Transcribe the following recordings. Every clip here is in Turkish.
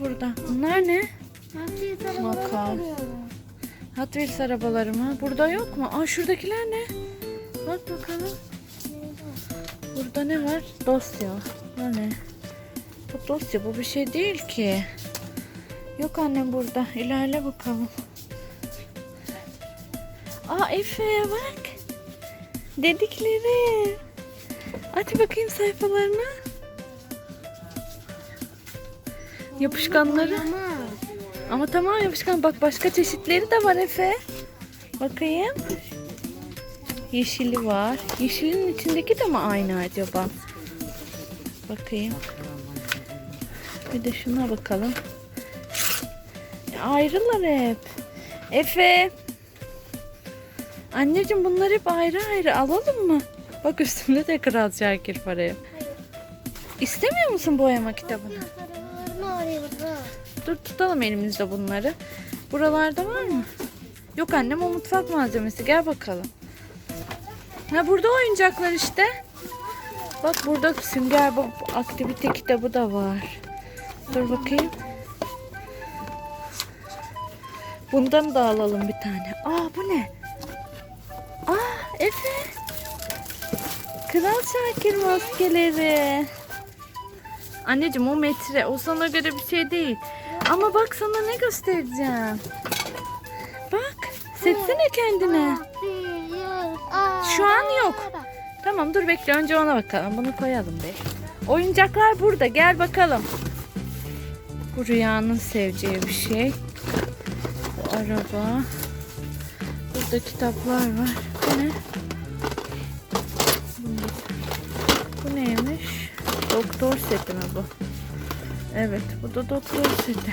Burada. Bunlar ne? Makas. Hot Wheels arabaları mı? Burada yok mu? Aa şuradakiler ne? Bak bakalım. Burada ne var? Dosya. Bu ne? Bu dosya bu bir şey değil ki. Yok annem burada. İlerle bakalım. Aa Efe bak. Dedikleri. Aç bakayım sayfalarını. Yapışkanları. Ama tamam yapışkan bak başka çeşitleri de var Efe. Bakayım. Yeşili var. Yeşilin içindeki de mi aynı acaba? Bakayım. Bir de şuna bakalım. Ya Ayrılar hep. Efe. Anneciğim bunlar hep ayrı ayrı alalım mı? Bak üstünde de Kral Şakir var. İstemiyor musun boyama kitabını? Dur tutalım elimizde bunları. Buralarda var mı? Yok annem o mutfak malzemesi. Gel bakalım. Ha burada oyuncaklar işte. Bak burada sünger bu aktivite kitabı da var. Dur bakayım. Bundan da alalım bir tane. Aa bu ne? Aa Efe. Kral Şakir maskeleri. Anneciğim o metre. O sana göre bir şey değil. Ama bak sana ne göstereceğim. Bak. Seçsene kendine. Şu an yok. Tamam dur bekle önce ona bakalım. Bunu koyalım be. Oyuncaklar burada. Gel bakalım. Bu Rüya'nın seveceği bir şey. Bu araba. Burada kitaplar var. Bu ne? Bu neymiş? Doktor seti mi bu? Evet bu da doktor seti.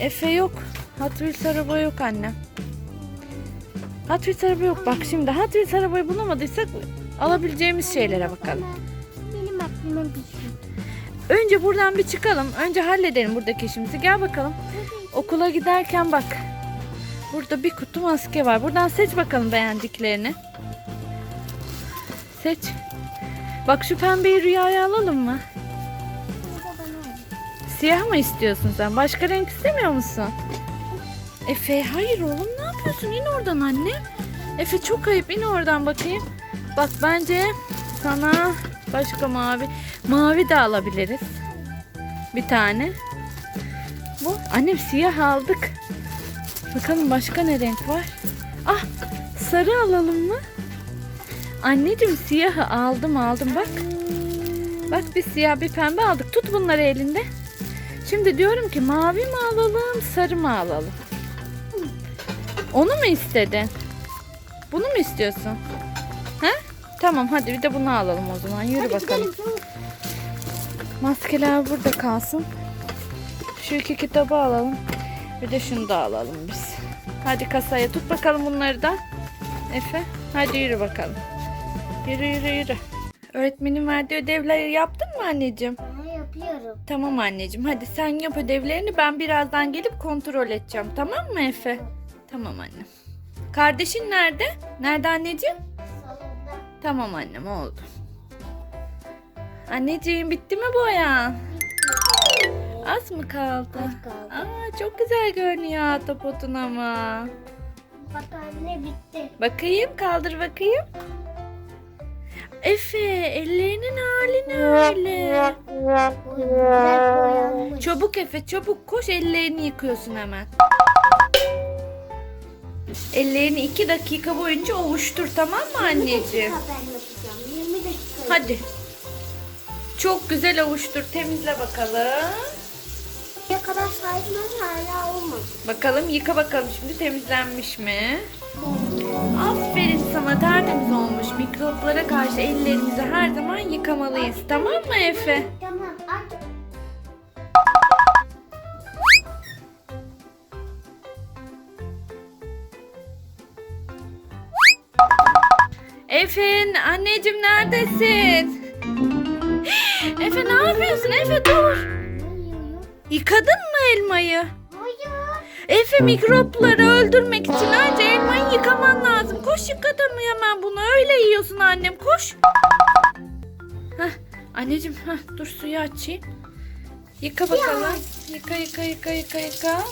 Efe yok. Hot Wheels araba yok annem. Hot Wheels araba yok. Bak şimdi Hot Wheels arabayı bulamadıysak alabileceğimiz şeylere bakalım. Benim aklıma bir şey. Önce buradan bir çıkalım. Önce halledelim buradaki işimizi. Gel bakalım. Okula giderken bak. Burada bir kutu maske var. Buradan seç bakalım beğendiklerini. Seç. Bak şu pembeyi rüyaya alalım mı? Siyah mı istiyorsun sen? Başka renk istemiyor musun? Efe hayır oğlum ne yapıyorsun? İn oradan anne. Efe çok ayıp in oradan bakayım. Bak bence sana başka mavi. Mavi de alabiliriz. Bir tane. Bu annem siyah aldık. Bakalım başka ne renk var? Ah sarı alalım mı? Anneciğim siyahı aldım aldım bak. Bak bir siyah bir pembe aldık. Tut bunları elinde. Şimdi diyorum ki mavi mi alalım, sarı mı alalım? Onu mu istedin? Bunu mu istiyorsun? He? Tamam hadi bir de bunu alalım o zaman. Yürü Hadi bakalım. gidelim. Maskeler burada kalsın. Şu iki kitabı alalım. Bir de şunu da alalım biz. Hadi kasaya tut bakalım bunları da. Efe hadi yürü bakalım. Yürü yürü yürü. Öğretmenin verdiği ödevleri yaptın mı anneciğim? Ben yapıyorum. Tamam anneciğim hadi sen yap ödevlerini ben birazdan gelip kontrol edeceğim tamam mı Efe? Tamam annem. Kardeşin nerede? Nerede anneciğim? Salonda. Tamam annem oldu. Anneciğim bitti mi boya? Az mı kaldı? Az kaldı. Aa çok güzel görünüyor ahtapotun ama. Bak anne bitti. Bakayım kaldır bakayım. Efe ellerinin hali ne öyle? Boyanmış. Çabuk Efe çabuk koş ellerini yıkıyorsun hemen. Ellerini iki dakika boyunca ovuştur tamam mı anneciğim? Ha, ben yapacağım. 20 dakika. Hadi. Çok güzel ovuştur temizle bakalım. Ne kadar saydınız hala olmadı. Bakalım yıka bakalım şimdi temizlenmiş mi? Aferin sana tertemiz olmuş. Mikroplara karşı ellerimizi her zaman yıkamalıyız. Tamam mı Efe? Tamam aç. Efe'nin anneciğim neredesin? Efe ne yapıyorsun? Efe dur. Yıkadın mı elmayı? Efe mikropları öldürmek için önce elmayı yıkaman lazım. Koş yıkadın hemen bunu. Öyle yiyorsun annem. Koş. Heh, anneciğim heh, dur suyu açayım. Yıka bakalım. Yıka yıka yıka yıka yıka.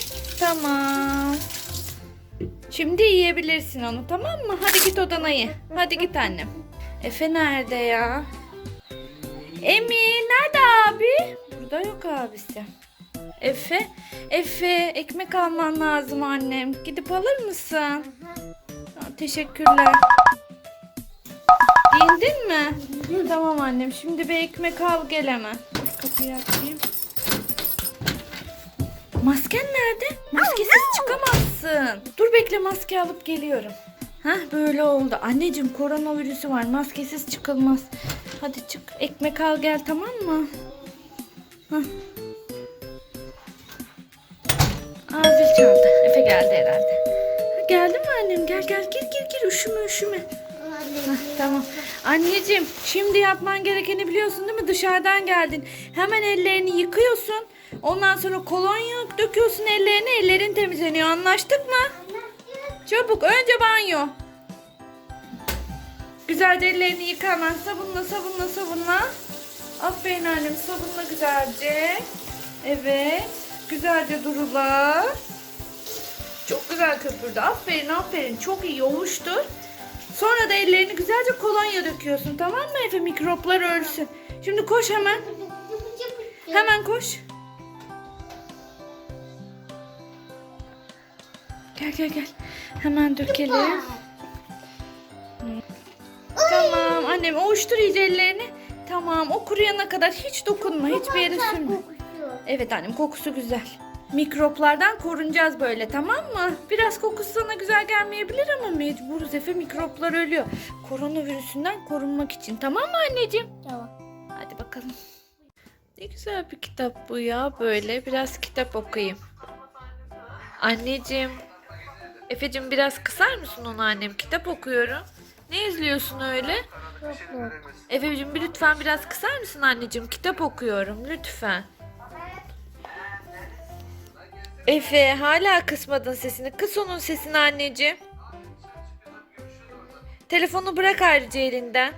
Tamam. Şimdi yiyebilirsin onu tamam mı? Hadi git odana ye. Hadi git annem. Efe nerede ya? Emi nerede abi? Burada yok abisi. Efe, Efe ekmek alman lazım annem. Gidip alır mısın? Aa, teşekkürler. Giyindin mi? Tamam annem. Şimdi bir ekmek al gel hemen. Kapıyı açayım. Masken nerede? Maskesiz çıkamazsın. Dur bekle maske alıp geliyorum. Hah böyle oldu. Anneciğim koronavirüsü var. Maskesiz çıkılmaz. Hadi çık. Ekmek al gel tamam mı? Hah. Aa zil çaldı. Efe geldi herhalde. Ha, geldi mi annem? Gel gel gir gir gir. Üşüme üşüme. Hah, tamam. Anneciğim şimdi yapman gerekeni biliyorsun değil mi? Dışarıdan geldin. Hemen ellerini yıkıyorsun. Ondan sonra kolonya döküyorsun ellerine. Ellerin temizleniyor. Anlaştık mı? Çabuk önce banyo. Güzelce ellerini yıka hemen. Sabunla sabunla sabunla. Aferin annem sabunla güzelce. Güzelce durula. Çok güzel köpürdü. Aferin aferin. Çok iyi olmuştur. Sonra da ellerini güzelce kolonya döküyorsun. Tamam mı Efe? Mikroplar ölsün. Şimdi koş hemen. Hemen koş. Gel gel gel. Hemen dökelim. Tamam annem ovuştur iyice ellerini. Tamam o kuruyana kadar hiç dokunma. Hiçbir yere sürme. Evet annem kokusu güzel. Mikroplardan korunacağız böyle tamam mı? Biraz kokusu sana güzel gelmeyebilir ama mecburuz Efe mikroplar ölüyor. Koronavirüsünden korunmak için tamam mı anneciğim? Tamam. Hadi bakalım. Ne güzel bir kitap bu ya böyle. Biraz kitap okuyayım. Anneciğim. Efe'cim biraz kısar mısın onu annem? Kitap okuyorum. Ne izliyorsun öyle? Yok yok. Efe'cim bir lütfen biraz kısar mısın anneciğim? Kitap okuyorum lütfen. Efe hala kısmadın sesini. Kıs onun sesini anneciğim. Telefonu bırak ayrıca elinden.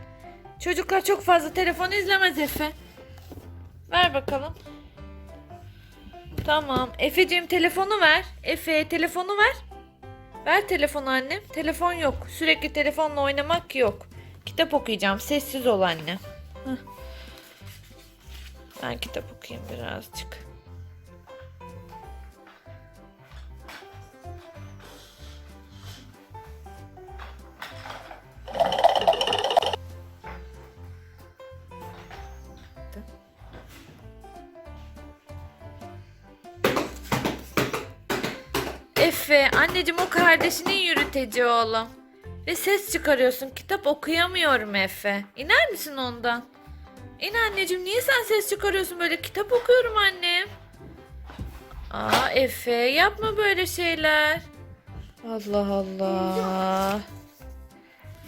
Çocuklar çok fazla telefon izlemez Efe. Ver bakalım. Tamam. Efe'cim telefonu ver. Efe telefonu ver. Ver telefonu annem. Telefon yok. Sürekli telefonla oynamak yok. Kitap okuyacağım. Sessiz ol anne. Hah. Ben kitap okuyayım birazcık. Efe, anneciğim o kardeşinin yürüteci oğlum. Ve ses çıkarıyorsun. Kitap okuyamıyorum Efe. İner misin ondan? İn anneciğim niye sen ses çıkarıyorsun böyle? Kitap okuyorum annem. Aa Efe yapma böyle şeyler. Allah Allah.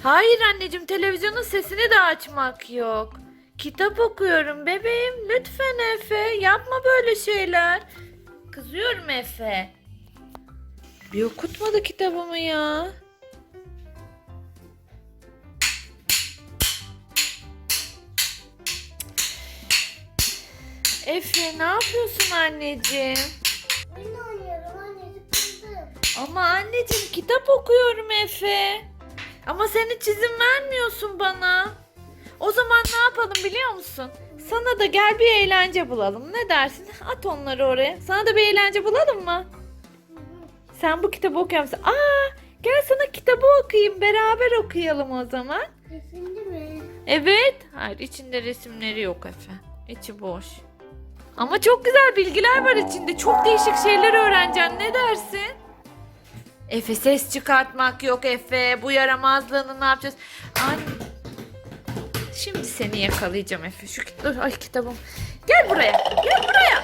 Hayır anneciğim televizyonun sesini de açmak yok. Kitap okuyorum bebeğim. Lütfen Efe yapma böyle şeyler. Kızıyorum Efe. Bir okutmadı kitabımı ya. Efe ne yapıyorsun anneciğim? Oyun oynuyorum anneciğim kızım. Ama anneciğim kitap okuyorum Efe. Ama sen hiç izin vermiyorsun bana. O zaman ne yapalım biliyor musun? Sana da gel bir eğlence bulalım. Ne dersin? At onları oraya. Sana da bir eğlence bulalım mı? Sen bu kitabı okuyor musun? Aa, gel sana kitabı okuyayım. Beraber okuyalım o zaman. Kesildi mi? Evet. Hayır içinde resimleri yok Efe. İçi boş. Ama çok güzel bilgiler var içinde. Çok değişik şeyler öğreneceksin. Ne dersin? Efe ses çıkartmak yok Efe. Bu yaramazlığını ne yapacağız? Anne. Şimdi seni yakalayacağım Efe. Şu kit- Dur, ay kitabım. Gel buraya. Gel buraya.